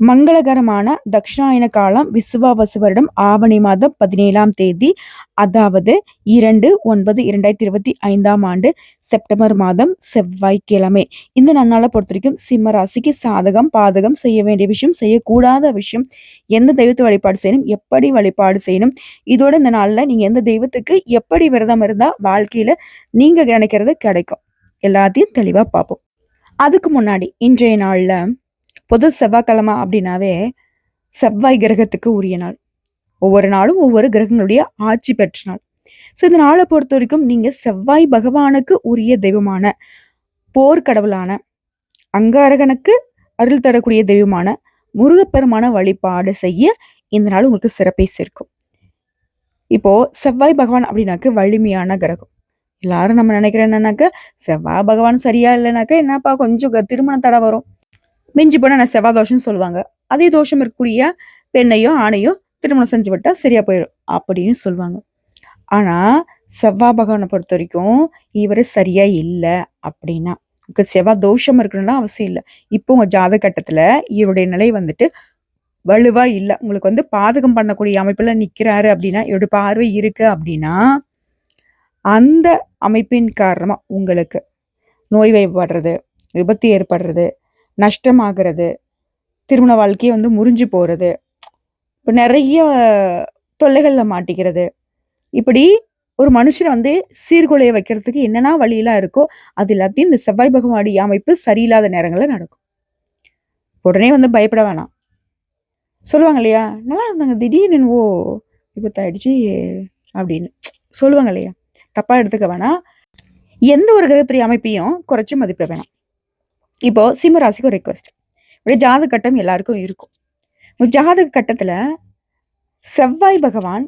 மங்களகரமான தக்ஷாயன காலம் விசுவாவசு வருடம் ஆவணி மாதம் பதினேழாம் தேதி அதாவது இரண்டு ஒன்பது இரண்டாயிரத்தி இருபத்தி ஐந்தாம் ஆண்டு செப்டம்பர் மாதம் செவ்வாய்க்கிழமை. இந்த நன்னாளை பொறுத்த வரைக்கும் சிம்ம ராசிக்கு சாதகம் பாதகம் செய்ய வேண்டிய விஷயம் செய்யக்கூடாத விஷயம் எந்த தெய்வத்தை வழிபாடு செய்யணும் எப்படி வழிபாடு செய்யணும் இதோட இந்த நாளில் நீங்கள் எந்த தெய்வத்துக்கு எப்படி விரதம் இருந்தால் வாழ்க்கையில் நீங்கள் நினைக்கிறது கிடைக்கும். எல்லாத்தையும் தெளிவாக பார்ப்போம். அதுக்கு முன்னாடி இன்றைய நாளில் பொது செவ்வாய்க்கிழமை அப்படின்னாவே செவ்வாய் கிரகத்துக்கு உரிய நாள். ஒவ்வொரு நாளும் ஒவ்வொரு கிரகங்களுடைய ஆட்சி பெற்ற நாள். ஸோ இந்த நாளை பொறுத்த வரைக்கும் நீங்கள் செவ்வாய் பகவானுக்கு உரிய தெய்வமான போர்க்கடவுளான அங்காரகனுக்கு அருள் தரக்கூடிய தெய்வமான முருகப்பெருமான வழிபாடு செய்ய இந்த நாள் உங்களுக்கு சிறப்பை சேர்க்கும். இப்போ செவ்வாய் பகவான் அப்படின்னாக்க வலிமையான கிரகம். எல்லாரும் நம்ம நினைக்கிறோம் என்னன்னாக்க செவ்வாய் பகவான் சரியா இல்லைனாக்கா என்னப்பா கொஞ்சம் க- திருமண தடை வரும். மிஞ்சி போனால் நான் செவ்வாய் தோஷம்னு சொல்லுவாங்க. அதே தோஷம் இருக்கக்கூடிய பெண்ணையோ ஆணையோ திருமணம் செஞ்சு விட்டால் சரியா போயிடும் அப்படின்னு சொல்லுவாங்க. ஆனால் செவ்வாய் பகவானை பொறுத்த வரைக்கும் இவர் சரியா இல்லை அப்படின்னா உங்களுக்கு செவ்வாய் தோஷம் இருக்கணும்னா அவசியம் இல்லை. இப்போ உங்கள் ஜாத கட்டத்தில் இவருடைய நிலை வந்துட்டு வலுவா இல்லை. உங்களுக்கு வந்து பாதகம் பண்ணக்கூடிய அமைப்பில் நிற்கிறாரு அப்படின்னா இவருடைய பார்வை இருக்கு அப்படின்னா அந்த அமைப்பின் காரணமாக உங்களுக்கு நோய் வயப்படுறது விபத்து ஏற்படுறது நஷ்டமாகிறது. திருமண வாழ்க்கையே வந்து முறிஞ்சு போகிறது இப்போ நிறைய தொல்லைகளில் மாட்டிக்கிறது. இப்படி ஒரு மனுஷனை வந்து சீர்குலைய வைக்கிறதுக்கு என்னென்ன வழியெல்லாம் இருக்கோ அது எல்லாத்தையும் இந்த செவ்வாய் பகவானுடைய அமைப்பு சரியில்லாத நேரங்களில் நடக்கும். உடனே வந்து பயப்பட வேணாம். சொல்லுவாங்க இல்லையா? நல்லா இருந்தாங்க திடீர்னு ஓ விபத்தாயிடுச்சு அப்படின்னு. சொல்லுவாங்க இல்லையா? தப்பாக எடுத்துக்க வேணாம். எந்த ஒரு கிரகத்துடைய அமைப்பையும் குறைச்சி மதிப்பிட வேணாம். இப்போ சிம்ம ராசிக்கு ஒரு ரெக்வஸ்ட் இப்படி ஜாதக கட்டம் எல்லாருக்கும் இருக்கும். ஜாதக கட்டத்தில் செவ்வாய் பகவான்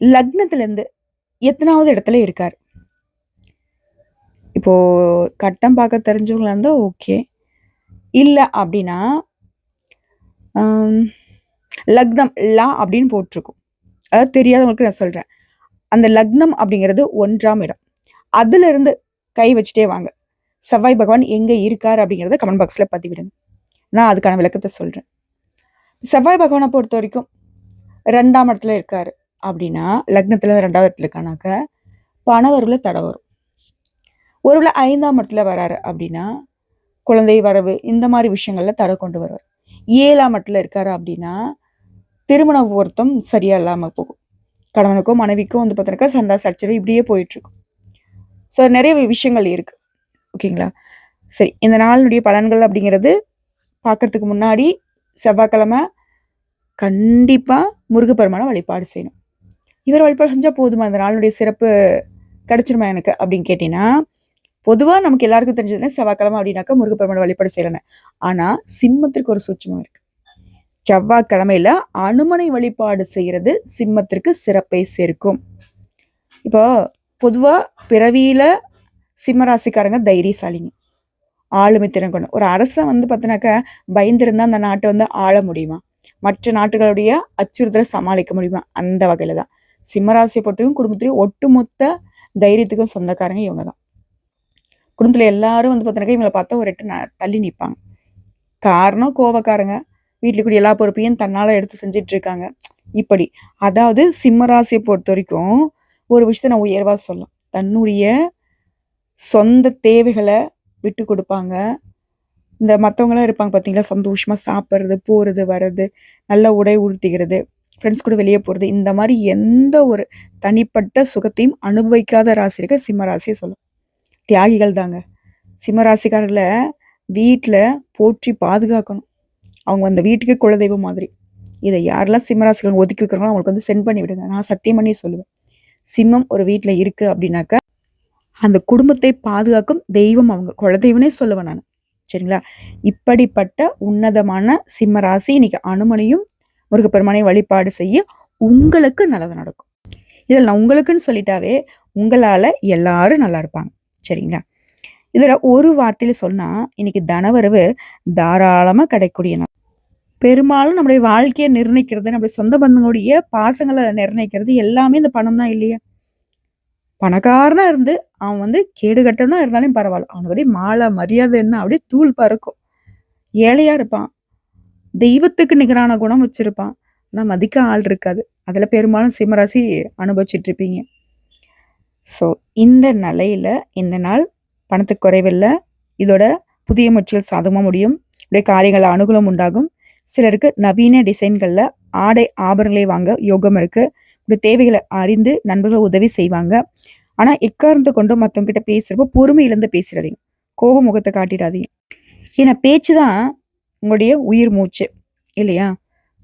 லக்னத்துலேருந்து எத்தனாவது இடத்துல இருக்கார்? இப்போது கட்டம் பார்க்க தெரிஞ்சவங்களா இருந்தால் ஓகே இல்லை அப்படின்னா லக்னம் லா அப்படின்னு போட்டிருக்கும். அதாவது தெரியாதவங்களுக்கு நான் சொல்கிறேன் அந்த லக்னம் அப்படிங்கிறது ஒன்றாம் இடம். அதுலேருந்து கை வச்சுட்டே வாங்க. செவ்வாய் பகவான் எங்கே இருக்கார் அப்படிங்கிறத கமெண்ட் பாக்ஸில் பதிவிடுங்க. நான் அதுக்கான விளக்கத்தை சொல்கிறேன் செவ்வாய் பகவானை பொறுத்த வரைக்கும் ரெண்டாம் இடத்துல இருக்கார் அப்படின்னா லக்னத்தில் ரெண்டாவது இடத்துல இருக்கானாக்க பணவருல தடை வரும். ஒருவேளை ஐந்தாம் இடத்துல வராரு அப்படின்னா குழந்தை வரவு இந்த மாதிரி விஷயங்கள்ல தடை கொண்டு வருவார். ஏழாம் இடத்துல இருக்காரு அப்படின்னா திருமண பொருத்தம் சரியா இல்லாமல் போகும். கணவனுக்கோ மனைவிக்கோ வந்து பார்த்தீங்கன்னாக்கா சண்டை சச்சரவு இப்படியே போயிட்டுருக்கும் ஸோ நிறைய விஷயங்கள் இருக்குது ஓகேங்களா? சரி இந்த நாளினுடைய பலன்கள் அப்படிங்கிறது பார்க்கறதுக்கு முன்னாடி செவ்வாய்க்கிழமை கண்டிப்பாக முருகப்பெருமானை வழிபாடு செய்யணும். இவர் வழிபாடு செஞ்சால் போதுமா? இந்த நாளுடைய சிறப்பு கிடச்சிருமா எனக்கு அப்படின்னு கேட்டீங்கன்னா பொதுவாக நமக்கு எல்லாருக்கும் தெரிஞ்சதுன்னா செவ்வாய்க்கிழமை அப்படின்னாக்கா முருகப்பெருமான வழிபாடு செய்யலைன்னு. ஆனால் சிம்மத்திற்கு ஒரு சூட்சமாக இருக்குது செவ்வாய்க்கிழமையில அனுமனை வழிபாடு செய்கிறது சிம்மத்திற்கு சிறப்பை சேர்க்கும். இப்போ பொதுவாக பிறவியில் சிம்மராசிக்காரங்க தைரியசாலிங்க. ஆளுமை திறன் கொண்டு ஒரு அரசன் வந்து பார்த்தினாக்கா பயந்திருந்தா அந்த நாட்டை வந்து ஆள முடியுமா? மற்ற நாட்டுகளுடைய அச்சுறுத்தலை சமாளிக்க முடியுமா? அந்த வகையில் தான். சிம்மராசியை பொறுத்தவரைக்கும் குடும்பத்திலையும் ஒட்டுமொத்த தைரியத்துக்கும் சொந்தக்காரங்க இவங்க தான் குடும்பத்தில் எல்லாரும் வந்து பார்த்தினாக்கா இவங்களை பார்த்தா ஒரு எட்டு ந- தள்ளி நிற்பாங்க காரணம் கோவக்காரங்க. வீட்டில் கூடிய எல்லா பொறுப்பையும் தன்னால் எடுத்து செஞ்சிட்டு இருக்காங்க. இப்படி. அதாவது சிம்மராசியை பொறுத்த வரைக்கும் ஒரு விஷயத்த நான் உயர்வாக சொல்லலாம். தன்னுடைய சொந்த தேவைகளை விட்டு கொடுப்பாங்க. இந்த மற்றவங்களாம் இருப்பாங்க பார்த்தீங்களா சந்தோஷமாக சாப்பிட்றது போகிறது வர்றது நல்ல உடை உடுத்திக்கிறது ஃப்ரெண்ட்ஸ் கூட வெளியே போகிறது இந்த மாதிரி எந்த ஒரு தனிப்பட்ட சுகத்தையும் அனுபவிக்காத ராசிக்கு சிம்மராசியை சொல்லும். தியாகிகள் தாங்க. சிம்மராசிக்காரர்களை வீட்டில் போற்றி பாதுகாக்கணும். அவங்க அந்த வீட்டுக்கு குலதெய்வம் மாதிரி. இதை யாரெல்லாம் சிம்மராசிகள் ஒதுக்கி வைக்கிறாங்களோ அவங்களுக்கு வந்து சென்ட் பண்ணி விடுங்க. நான் சத்தியம் பண்ணி சொல்லுவேன். சிம்மம் ஒரு வீட்டில் இருக்குது அப்படின்னாக்க அந்த குடும்பத்தை பாதுகாக்கும் தெய்வம் அவங்க குலதெய்வனே சொல்லுவேன் நான். சரிங்களா? இப்படிப்பட்ட உன்னதமான சிம்ம ராசி இன்னைக்கு அனுமனையும் முருகப்பெருமானை வழிபாடு செய்ய உங்களுக்கு நல்லது நடக்கும். இதில் நான் உங்களுக்குன்னு சொல்லிட்டாவே உங்களால எல்லாரும் நல்லா இருப்பாங்க. சரிங்களா? இதில் ஒரு வார்த்தையில் சொன்னா இன்னைக்கு தனவரவு தாராளமாக கிடைக்கக்கூடிய நாள். பெரும்பாலும் நம்முடைய வாழ்க்கையை நிர்ணயிக்கிறது நம்முடைய சொந்த பந்தங்களுடைய பாசங்களை நிர்ணயிக்கிறது எல்லாமே இந்த பணம் தான் இல்லையா? பணக்காரனா இருந்து அவன் வந்து கேடு கட்டவனா இருந்தாலும் பரவாயில்ல. அவனுக்கு அப்படியே மாலை மரியாதை என்ன? அப்படியே தூள் பறக்கும். ஏழையா இருப்பான். தெய்வத்துக்கு நிகரான குணம் வச்சிருப்பான். ஆனா மதிக்க ஆள் இருக்காது. அதில் பெரும்பாலும் சிம்மராசி அனுபவிச்சுட்டு இருப்பீங்க. ஸோ இந்த நிலையில இந்த நாள் பணத்துக்கு குறைவில்லை. இதோட புதிய முயற்சிகள் சாதகமாக முடியும். இப்படி காரியங்கள் அனுகூலம் உண்டாகும். சிலருக்கு நவீன டிசைன்களில் ஆடை ஆபரணங்களை வாங்க யோகம் இருக்குது தேவைகளை அறிந்து நண்பர்கள் உதவி செய்வாங்க. ஆனா எக்காரணத்தை கொண்டு மற்றவங்க கிட்ட பேசுறப்போ பொறுமை இழந்து பேசுறாதீங்க. கோப முகத்தை காட்டிடாதீங்க. ஏன்னா பேச்சு தான் உங்களுடைய உயிர் மூச்சு இல்லையா?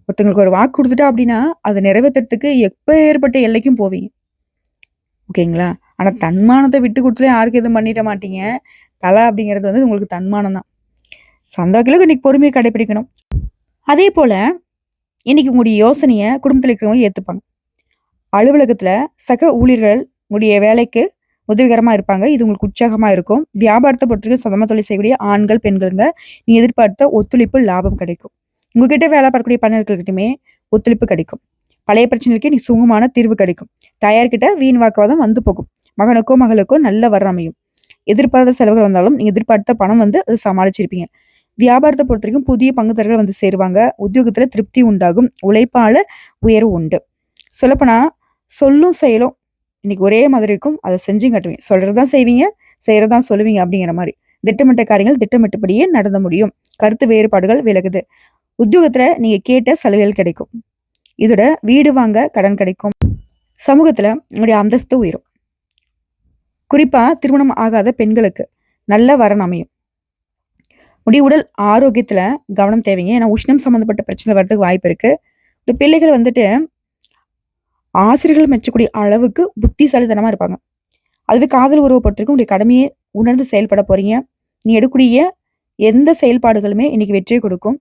ஒருத்தங்களுக்கு ஒரு வாக்கு கொடுத்துட்டா அப்படின்னா அதை நிறைவேற்றுறதுக்கு எப்போ ஏற்பட்ட எல்லைக்கும் போவீங்க. ஓகேங்களா? ஆனா தன்மானத்தை விட்டு கொடுத்துட்டு யாருக்கு எதுவும் பண்ணிட மாட்டீங்க. தலை அப்படிங்கிறது வந்து உங்களுக்கு தன்மானம் தான். வகையில இன்னைக்கு பொறுமையை கடைபிடிக்கணும் அதே போல இன்னைக்கு உங்களுடைய யோசனையை குடும்பத்தில் இருக்கிறவங்க ஏற்றுப்பாங்க அலுவலகத்தில் சக ஊழியர்கள் உடைய வேலைக்கு உதவிகரமாக இருப்பாங்க. இது உங்களுக்கு உற்சாகமாக இருக்கும். வியாபாரத்தை பொறுத்தவரைக்கும் சொந்தமாக தொழில் செய்யக்கூடிய ஆண்கள் பெண்களுங்க நீ எதிர்பார்த்த ஒத்துழைப்பு லாபம் கிடைக்கும். உங்ககிட்ட வேலை பார்க்கக்கூடிய பணியாளர்கள்கிட்டயுமே ஒத்துழைப்பு கிடைக்கும். பழைய பிரச்சனைகளுக்கு நீ சுகமான தீர்வு கிடைக்கும். தாயார்கிட்ட வீண் வாக்குவாதம் வந்து போகும். மகனுக்கோ மகளுக்கோ நல்ல வர அமையும். எதிர்பாராத செலவுகள் வந்தாலும் நீங்கள் எதிர்பார்த்த பணம் வந்து அது சமாளிச்சிருப்பீங்க. வியாபாரத்தை பொறுத்த வரைக்கும் புதிய பங்குதாரர்கள் வந்து சேருவாங்க. உத்தியோகத்தில் திருப்தி உண்டாகும். உழைப்பால உயர்வு உண்டு. சொல்லப்போனால் சொல்லும் செயலும் இன்னைக்கு ஒரே மாதிரி இருக்கும். அதை செஞ்சு காட்டுவீங்க. சொல்றதுதான் செய்வீங்க செய்யறதான் சொல்லுவீங்க அப்படிங்கிற மாதிரி. திட்டமிட்ட காரியங்கள் திட்டமிட்டபடியே நடந்து முடியும். கருத்து வேறுபாடுகள் விலகுது. உத்தியோகத்துல நீங்க கேட்ட சலுகைகள் கிடைக்கும். இதோட வீடு வாங்க கடன் கிடைக்கும். சமூகத்துல உங்களுடைய அந்தஸ்து உயரும். குறிப்பா திருமணம் ஆகாத பெண்களுக்கு நல்ல வரன் அமையும். முடி உடல் ஆரோக்கியத்துல கவனம் தேவைங்க. ஏன்னா உஷ்ணம் சம்மந்தப்பட்ட பிரச்சனை வர்றதுக்கு வாய்ப்பு இருக்கு. இந்த பிள்ளைகள் வந்துட்டு ஆசிரியர்கள் மெச்சக்கூடிய அளவுக்கு புத்திசாலித்தனமாக இருப்பாங்க. அதுவே காதல் உருவப்பட்டிருக்கு உங்களுடைய உடைய கடமையை உணர்ந்து செயல்பட போறீங்க. நீ எடுக்கக்கூடிய எந்த செயல்பாடுகளுமே இன்னைக்கு வெற்றியை கொடுக்கும்.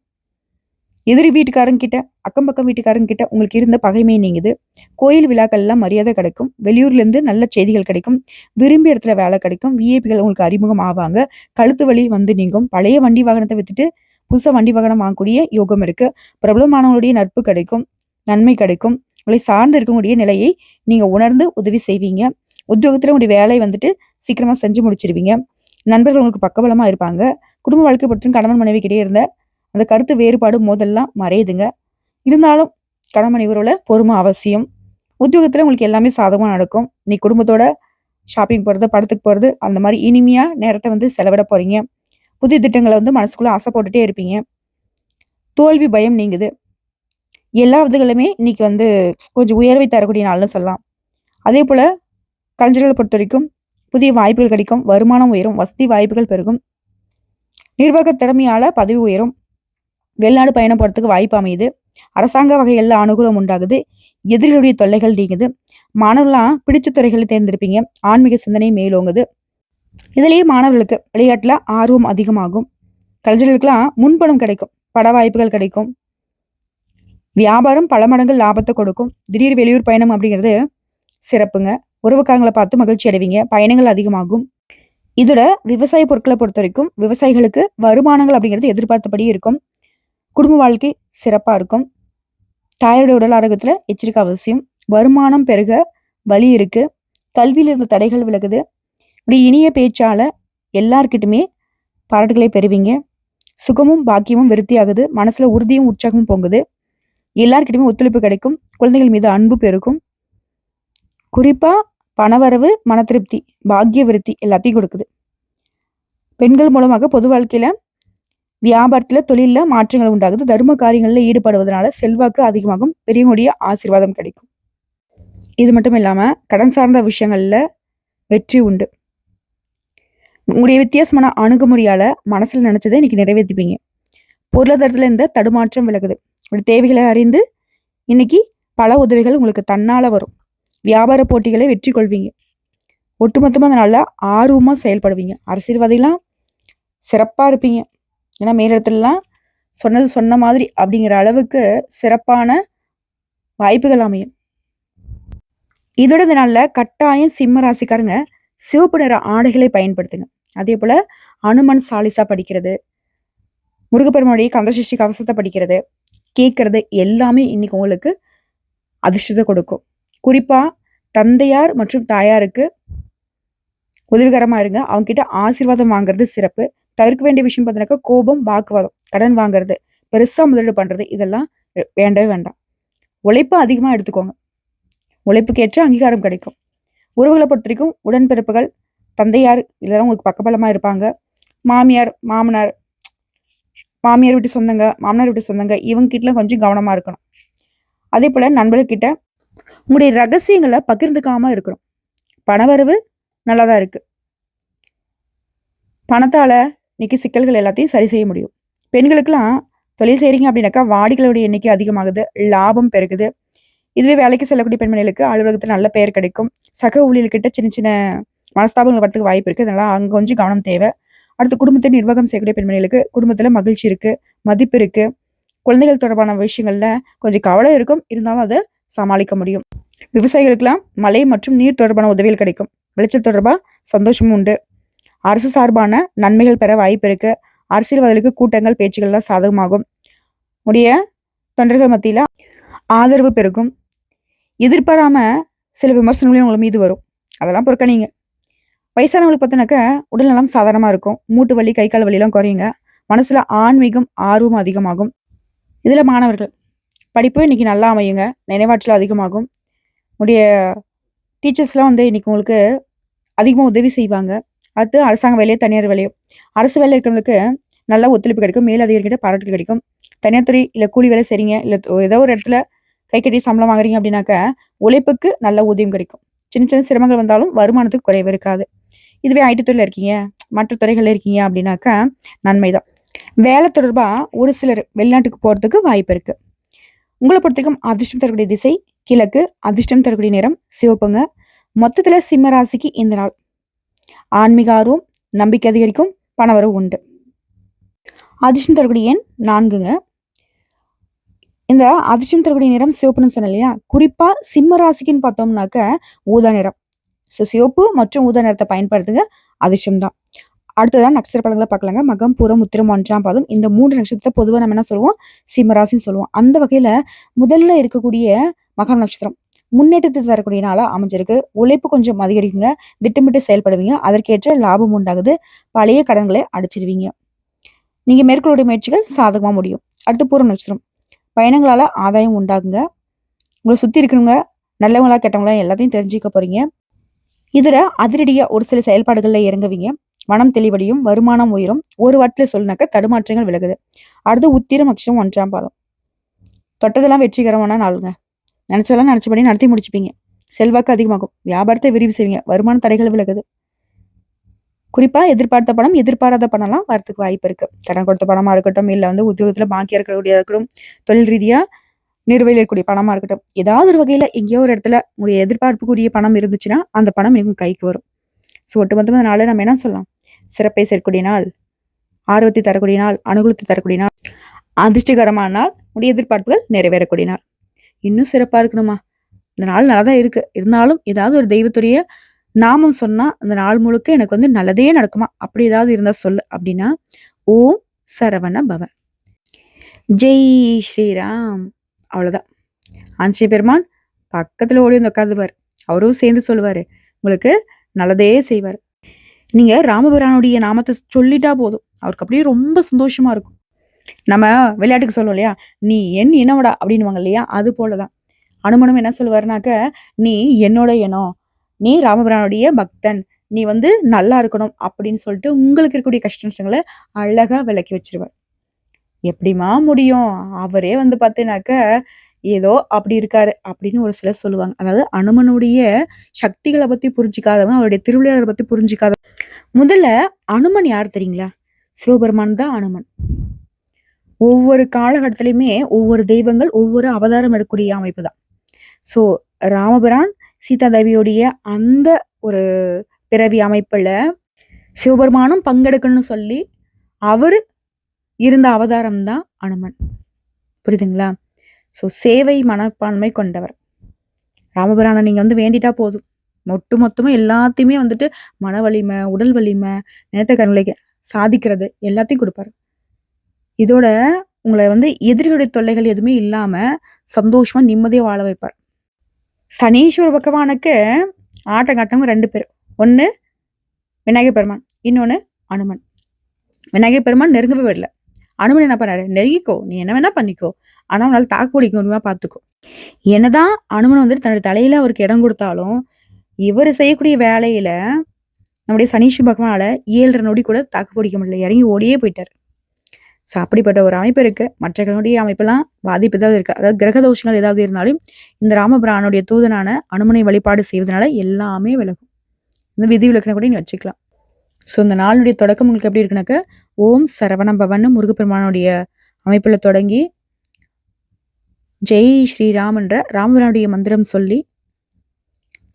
எதிரி வீட்டுக்காரங்க கிட்ட அக்கம் பக்கம் வீட்டுக்காரங்க கிட்ட உங்களுக்கு இருந்த பகைமை நீங்குது. கோயில் விழாக்கள்லாம் மரியாதை கிடைக்கும். வெளியூர்லேருந்து நல்ல செய்திகள் கிடைக்கும். விரும்பிய இடத்துல வேலை கிடைக்கும். விஐபிகள் உங்களுக்கு அறிமுகம் ஆவாங்க. கழுத்து வலி வந்து நீங்கும். பழைய வண்டி வாகனத்தை வித்துட்டு புதுசாக வண்டி வாகனம் வாங்கக்கூடிய யோகம் இருக்கு. பிரபலமானவங்களுடைய நட்பு கிடைக்கும். நன்மை கிடைக்கும். உங்களை சார்ந்து இருக்கக்கூடிய நிலையை நீங்கள் உணர்ந்து உதவி செய்வீங்க. உத்தியோகத்தில் உங்களுடைய வேலையை வந்துட்டு சீக்கிரமாக செஞ்சு முடிச்சிருவீங்க. நண்பர்கள் உங்களுக்கு பக்கபலமாக இருப்பாங்க. குடும்ப வாழ்க்கை பற்றும் கணவன் மனைவி கிட்டே இருந்த அந்த கருத்து வேறுபாடு மோதல்லாம் மறையுதுங்க. இருந்தாலும் கணவன் மனைவியோட பொறுமை அவசியம். உத்தியோகத்தில் உங்களுக்கு எல்லாமே சாதகமாக நடக்கும். நீ குடும்பத்தோட ஷாப்பிங் போகிறது படத்துக்கு போகிறது அந்த மாதிரி இனிமையாக நேரத்தை வந்து செலவிட போகிறீங்க புதிய திட்டங்களை வந்து மனசுக்குள்ளே ஆசை இருப்பீங்க. தோல்வி பயம் நீங்குது. எல்லா விதங்களுமே இன்னைக்கு வந்து கொஞ்சம் உயர்வை தரக்கூடிய நாள்னு சொல்லலாம். அதே போல கலைஞர்களை பொறுத்த வரைக்கும் புதிய வாய்ப்புகள் கிடைக்கும் வருமானம் உயரும் வசதி வாய்ப்புகள் பெருகும். நிர்வாக திறமையால பதவி உயரும். வெளிநாடு பயணம் போறதுக்கு வாய்ப்பு அமையுது. அரசாங்க வகைகளில் அனுகூலம் உண்டாகுது. எதிரிகளுடைய தொல்லைகள் நீங்குது. மாணவர்களாம் பிடிச்ச துறைகளை தேர்ந்தெடுப்பீங்க. ஆன்மீக சிந்தனை மேலோங்குது. இதுலேயே மாணவர்களுக்கு விளையாட்டில் ஆர்வம் அதிகமாகும். கலைஞர்களுக்கெல்லாம் முன்பணம் கிடைக்கும். பட வாய்ப்புகள் கிடைக்கும். வியாபாரம் பல மடங்கு லாபத்தை கொடுக்கும். திடீர் வெளியூர் பயணம் அப்படிங்கிறது சிறப்புங்க. உறவுக்காரங்களை பார்த்து மகிழ்ச்சி அடைவீங்க. பயணங்கள் அதிகமாகும். இதோட விவசாய பொருட்களை பொறுத்த வரைக்கும் விவசாயிகளுக்கு வருமானங்கள் அப்படிங்கிறது எதிர்பார்த்தபடி இருக்கும். குடும்ப வாழ்க்கை சிறப்பாக இருக்கும். தாயாருடைய உடல் ஆரோக்கியத்தில் எச்சரிக்கை அவசியம். வருமானம் பெருக வழி இருக்கு. கல்வியில் இருந்த தடைகள் விலகுது. இப்படி இனிய பேச்சால எல்லார்கிட்டுமே பாராட்டுகளை பெறுவீங்க. சுகமும் பாக்கியமும் விருத்தியாகுது. மனசுல உறுதியும் உற்சாகமும் பொங்குது. எல்லார்கிட்டயுமே ஒத்துழைப்பு கிடைக்கும். குழந்தைகள் மீது அன்பு பெருகும். குறிப்பாக பணவரவு மன திருப்தி பாக்கிய விருத்தி எல்லாத்தையும் கொடுக்குது. பெண்கள் மூலமாக பொது வாழ்க்கையில் வியாபாரத்தில் தொழிலில் மாற்றங்கள் உண்டாகுது. தர்ம காரியங்களில் ஈடுபடுவதனால செல்வாக்கு அதிகமாகும். பெரியவங்களுடைய ஆசீர்வாதம் கிடைக்கும். இது மட்டும் இல்லாமல் கடன் சார்ந்த விஷயங்களில் வெற்றி உண்டு. உங்களுடைய வித்தியாசமான அணுகுமுறையால் மனசில் நினச்சதை இன்னைக்கு நிறைவேற்றிப்பீங்க பொருளாதாரத்தில் இந்த தடுமாற்றம் விலகுது. உங்களுடைய தேவைகளை அறிந்து இன்னைக்கு பல உதவிகள் உங்களுக்கு தன்னால் வரும். வியாபார போட்டிகளை வெற்றி கொள்வீங்க. ஒட்டுமொத்தமாக அதனால் ஆர்வமாக செயல்படுவீங்க. அரசியல்வாதிகளாம் சிறப்பாக இருப்பீங்க. ஏன்னா மேலிடத்துலலாம் சொன்னது சொன்ன மாதிரி அப்படிங்கிற அளவுக்கு சிறப்பான வாய்ப்புகள் அமையும். இதோட இந்த நாளில் கட்டாயம் சிம்ம ராசிக்காரங்க சிவப்பு நிற ஆடைகளை பயன்படுத்துங்க. அதே போல் அனுமன் சாலிசா படிக்கிறது முருகப்பெருமானுடைய கந்தசஷ்டி கவசத்தை படிக்கிறது கேட்கறது எல்லாமே இன்னைக்கு உங்களுக்கு அதிர்ஷ்டத்தை கொடுக்கும் குறிப்பாக தந்தையார் மற்றும் தாயாருக்கு உதவிகரமாக இருங்க. அவங்க கிட்ட ஆசீர்வாதம் வாங்குறது சிறப்பு. தவிர்க்க வேண்டிய விஷயம் பார்த்தீங்கன்னாக்கா, கோபம், வாக்குவாதம், கடன் வாங்குறது, பெருசாக முதலீடு பண்ணுறது இதெல்லாம் வேண்டவே வேண்டாம். உழைப்ப அதிகமாக எடுத்துக்கோங்க. உழைப்புக்கு ஏற்ற அங்கீகாரம் கிடைக்கும். உறவுகளை பொறுத்த வரைக்கும் உடன்பிறப்புகள், தந்தையார் இதெல்லாம் உங்களுக்கு பக்கபலமாக இருப்பாங்க. மாமியார், மாமனார் மாமியார் வீட்டு சொந்தங்க, மாமனார் வீட்டு சொந்தங்க இவங்ககிட்டலாம் கொஞ்சம் கவனமாக இருக்கணும். அதே போல் நண்பர்கிட்ட உங்களுடைய ரகசியங்களை பகிர்ந்துக்காம இருக்கணும். பணவரவு நல்லா தான் இருக்குது பணத்தால் இன்னைக்கு சிக்கல்கள் எல்லாத்தையும் சரி செய்ய முடியும். பெண்களுக்கெல்லாம் தொழில் செய்கிறீங்க அப்படின்னாக்கா, வாடிகளுடைய எண்ணிக்கை அதிகமாகுது. லாபம் பெருகுது. இதுவே வேலைக்கு செல்லக்கூடிய பெண்மணிகளுக்கு அலுவலகத்தில் நல்ல பெயர் கிடைக்கும். சக ஊழியர்கிட்ட சின்ன சின்ன மனஸ்தாபங்கள் வரத்துக்கு வாய்ப்பு இருக்குது அதனால் அங்கே கொஞ்சம் கவனம் தேவை. அடுத்து குடும்பத்தை நிர்வாகம் செய்யக்கூடிய பெண்மணிகளுக்கு குடும்பத்தில் மகிழ்ச்சி இருக்கு, மதிப்பு இருக்கு. குழந்தைகள் தொடர்பான விஷயங்கள்ல கொஞ்சம் கவலை இருக்கும். இருந்தாலும் அதை சமாளிக்க முடியும். விவசாயிகளுக்கெல்லாம் மழை மற்றும் நீர் தொடர்பான உதவிகள் கிடைக்கும். விளைச்சல் தொடர்பாக சந்தோஷமும் உண்டு. அரசு சார்பான நன்மைகள் பெற வாய்ப்பு இருக்கு. அரசியல்வாதிகளுக்கு கூட்டங்கள், பேச்சுகள்லாம் சாதகமாகும். உடைய தொண்டர்கள் மத்தியில் ஆதரவு பெருகும். எதிர்பாராமல் சில விமர்சனங்களையும் உங்கள் மீது வரும். அதெல்லாம் புறக்கணிங்க. வயசானவங்களுக்கு பார்த்தோன்னாக்க உடல்நலம் சாதாரணமாக இருக்கும். மூட்டு வலி, கை, கால் வலிலாம் குறையுங்க. மனசில் ஆன்மீகம், ஆர்வம் அதிகமாகும். இதில் மாணவர்கள் படிப்பு இன்னைக்கு நல்லா அமையுங்க. நினைவாற்றல் அதிகமாகும். உடைய டீச்சர்ஸ்லாம் வந்து இன்னைக்கு உங்களுக்கு அதிகமாக உதவி செய்வாங்க. அடுத்து அரசாங்க வேலையோ, தனியார் வேலையோ. அரசு வேலை இருக்கிறவங்களுக்கு நல்ல ஒத்துழைப்பு கிடைக்கும். மேலதிகாரிகிட்ட பாராட்டு கிடைக்கும். தனியார் துறை இல்லை கூலி வேலை செய்றீங்க, இல்லை ஏதோ ஒரு இடத்துல கை கட்டி சம்பளம் வாங்குறீங்க அப்படின்னாக்கா, உழைப்புக்கு நல்ல ஊதியம் கிடைக்கும். சின்ன சின்ன சிரமங்கள் வந்தாலும் வருமானத்துக்கு குறைவு இருக்காது. இதுவே ஐடி துறையில் இருக்கீங்க, மற்ற துறைகளில் இருக்கீங்க அப்படின்னாக்கா, நன்மைதான். வேலை தொடர்பாக ஒரு சிலர் வெளிநாட்டுக்கு போகிறதுக்கு வாய்ப்பு இருக்குது உங்களை பொறுத்த பொறுத்தவரைக்கும் அதிர்ஷ்டம் தரக்கூடிய திசை கிழக்கு, அதிர்ஷ்டம் தரக்கூடிய நிறம் சிவப்புங்க. மொத்தத்தில் சிம்ம ராசிக்கு இந்த நாள். ஆன்மீக ஆர்வம், நம்பிக்கை அதிகரிக்கும், பணவரவு உண்டு. அதிர்ஷ்டம் தரக்கூடிய எண் நான்குங்க இந்த அதிர்ஷ்டம் தரக்கூடிய நிறம் சிவப்புன்னு சொன்னேன் இல்லையா? குறிப்பா சிம்ம ராசிக்குன்னு பார்த்தோம்னாக்க, ஊதா நிறம். ஸோ சிவப்பு மற்றும் ஊதா நிறத்தை பயன்படுத்துங்க. அதிர்ஷ்டம்தான் தான். நட்சத்திர பலன்கள பார்க்கலாங்க. மகம், பூரம், உத்திரம், ஒன்றாம் பாதம் இந்த மூன்று நட்சத்திரத்த பொதுவாக நம்ம என்ன சொல்லுவோம்? சிம்மராசின்னு சொல்லுவோம். அந்த வகையில் முதல்ல இருக்கக்கூடிய மகம் நட்சத்திரம் முன்னேற்றத்தை தரக்கூடிய நாளாக அமைஞ்சிருக்கு. உழைப்பு கொஞ்சம் அதிகரிக்குங்க. திட்டமிட்டு செயல்படுவீங்க. அதற்கேற்ற லாபம் உண்டாகுது. பழைய கடன்களை அடைச்சிருவீங்க. நீங்கள் மேற்கொள்ளக்கூடிய முயற்சிகள் சாதகமாக முடியும். அடுத்து பூரம் நட்சத்திரம். பயணங்களால் ஆதாயம் உண்டாகுங்க. உங்களை சுற்றி இருக்கிறவங்க நல்லவங்களா, கெட்டவங்களா எல்லாத்தையும் தெரிஞ்சுக்க போகிறீங்க இதில் அதிரடியாக ஒரு சில செயல்பாடுகளில் இறங்குவீங்க. மனம் தெளிவடையும், வருமானம் உயரும். ஒரு வாட்டில் சொல்லினாக்க தடுமாற்றங்கள் விலகுது. அடுத்து உத்திரம் அக்ஷம் ஒன்றாம் பாதம். தொட்டதெல்லாம் வெற்றிகரமான நாளுங்க. நினச்சதெல்லாம் நினச்சபடி நடத்தி முடிச்சுப்பீங்க. செல்வாக்கு அதிகமாகும். வியாபாரத்தை விரிவு செய்வீங்க. வருமான தடைகள் விலகுது. குறிப்பா எதிர்பார்த்த பணம், எதிர்பாராத பணம்லாம் வரத்துக்கு வாய்ப்பு இருக்கு. கடன் கொடுத்த பணமாக இருக்கட்டும், இல்லை வந்து உத்தியோகத்தில் பாக்கியாக இருக்கக்கூடிய இருக்கட்டும், தொழில் ரீதியாக நிலுவையில இருக்கக்கூடிய பணமா இருக்கட்டும். ஏதாவது ஒரு வகையில எங்கேயோ ஒரு இடத்துல உங்களுடைய எதிர்பார்ப்புக்குரிய பணம் இருந்துச்சுன்னா, அந்த பணம் உங்க கைக்கு வரும். ஸோ ஒட்டுமொத்தமாக இந்த நம்ம என்ன சொல்லலாம்? சிறப்பை சேர்க்கக்கூடிய நாள், ஆர்வத்தை தரக்கூடிய நாள், அனுகூலத்தை தரக்கூடிய நாள், அதிர்ஷ்டகரமான நாள், உடைய எதிர்பார்ப்புகள் நிறைவேறக்கூடிய நாள். இன்னும் சிறப்பா இருக்கணுமா? இந்த நாள் நல்லா தான் இருக்கு. இருந்தாலும் ஏதாவது ஒரு தெய்வத்துடைய நாமம் சொன்னா, அந்த நாள் முழுக்க எனக்கு வந்து நல்லதே நடக்குமா? அப்படி ஏதாவது இருந்தா சொல்லு அப்படின்னா, ஓம் சரவண பவ. ஜெய் ஸ்ரீராம். அவ்வளோதான். ஆஞ்சநேய பெருமான் பக்கத்தில் ஓடி வந்து உட்காந்துவார் அவரும் சேர்ந்து சொல்லுவாரு. உங்களுக்கு நல்லதே செய்வார் நீங்கள் ராமபிரானுடைய நாமத்தை சொல்லிட்டா போதும். அவருக்கு அப்படியே ரொம்ப சந்தோஷமா இருக்கும். நம்ம விளையாட்டுக்கு சொல்லுவோம் இல்லையா? "நீ என் இனம்டா" அப்படின்னுவாங்க இல்லையா? அது போல தான். அனுமனும் என்ன சொல்லுவாருனாக்க, "நீ என்னோட இனம். நீ ராமபிரானுடைய பக்தன். நீ வந்து நல்லா இருக்கணும்" அப்படின்னு சொல்லிட்டு உங்களுக்கு இருக்கக்கூடிய கஷ்ட நஷ்டங்கள அழகாக விளக்கி வச்சிருவார் எப்படிம்மா முடியும்? அவரே வந்து பார்த்தீங்கன்னாக்க, ஏதோ அப்படி இருக்காரு அப்படின்னு ஒரு சிலர் சொல்லுவாங்க. அதாவது அனுமனுடைய சக்திகள பத்தி புரிஞ்சுக்காதவங்க, அவருடைய திருவிளையாடல பத்தி புரிஞ்சுக்காத முதல்ல அனுமன் யார் தெரியுங்களா? சிவபெருமான் தான் அனுமன். ஒவ்வொரு காலகட்டத்திலயுமே ஒவ்வொரு தெய்வங்கள், ஒவ்வொரு அவதாரம் எடுக்கக்கூடிய அமைப்பு தான். ஸோ ராமபிரான், சீதா தேவியுடைய அந்த ஒரு பிறவி அமைப்புல சிவபெருமானும் பங்கெடுக்கணும்னு சொல்லி, அவரு இருந்த அவதாரம் தான் அனுமன். புரியுதுங்களா? ஸோ சேவை மனப்பான்மை கொண்டவர். ராமபிரான நீங்கள் வந்து வேண்டிட்டா போதும். ஒட்டு மொத்தமாக எல்லாத்தையுமே வந்துட்டு மன வலிமை, உடல் வலிமை, நினைத்த காரியங்களை சாதிக்கிறது எல்லாத்தையும் கொடுப்பாரு இதோட உங்களை வந்து எதிரியுடைய தொல்லைகள் எதுவுமே இல்லாமல் சந்தோஷமாக நிம்மதியாக வாழ வைப்பார். சனீஸ்வர பகவானுக்கு ஆட்டம் காட்டவங்க ரெண்டு பேர் ஒன்று விநாயகர் பெருமான் இன்னொன்று அனுமன் விநாயகர் பெருமான் நெருங்கவே விடல அனுமன் என்ன பண்ணாரு? நெருங்கிக்கோ நீ என்ன வேணா பண்ணிக்கோ. ஆனா உன்னால தாக்கு பிடிக்க முடியுமா பார்த்துக்கோ என்னதான் அனுமன் வந்துட்டு தன்னுடைய தலையில அவருக்கு இடம் கொடுத்தாலும் இவர் செய்யக்கூடிய வேலையில நம்முடைய சனீஷ் பகவானால ஏழரை நொடி கூட தாக்கு பிடிக்க முடியல. இறங்கி ஓடியே போயிட்டார். ஸோ அப்படிப்பட்ட ஒரு அமைப்பு இருக்கு. மற்ற அமைப்பெல்லாம் பாதிப்பு ஏதாவது இருக்கு? அதாவது கிரக தோஷங்கள் ஏதாவது இருந்தாலும் இந்த ராமபிரானுடைய தூதனான அனுமனை வழிபாடு செய்வதனால எல்லாமே விலகும். இந்த விதி விலக்கின கூட நீ வச்சுக்கலாம். ஸோ இந்த நாளுடைய தொடக்கம் உங்களுக்கு எப்படி இருக்குனாக்க ஓம் சரவண பவன் முருகப்பெருமானுடைய அமைப்பில் தொடங்கி ஜெய் ஸ்ரீராம் என்ற ராமபிரானுடைய மந்திரம் சொல்லி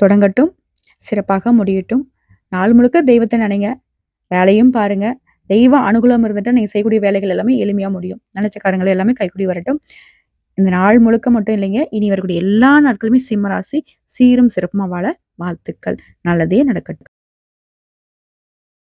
தொடங்கட்டும். சிறப்பாக முடியட்டும். நாள் முழுக்க தெய்வத்தை நினைங்க. வேலையும் பாருங்க. தெய்வ அனுகூலம் இருந்துட்டு நீங்கள் செய்யக்கூடிய வேலைகள் எல்லாமே எளிமையாக முடியும். நினைச்ச காரங்கள் எல்லாமே கைக்கூடி வரட்டும். இந்த நாள் முழுக்க மட்டும் இல்லைங்க. இனி வரக்கூடிய எல்லா நாட்களுமே சிம்மராசி சீரும் சிறப்புமா வாழ வாழ்த்துக்கள். நல்லதே நடக்கட்டும்.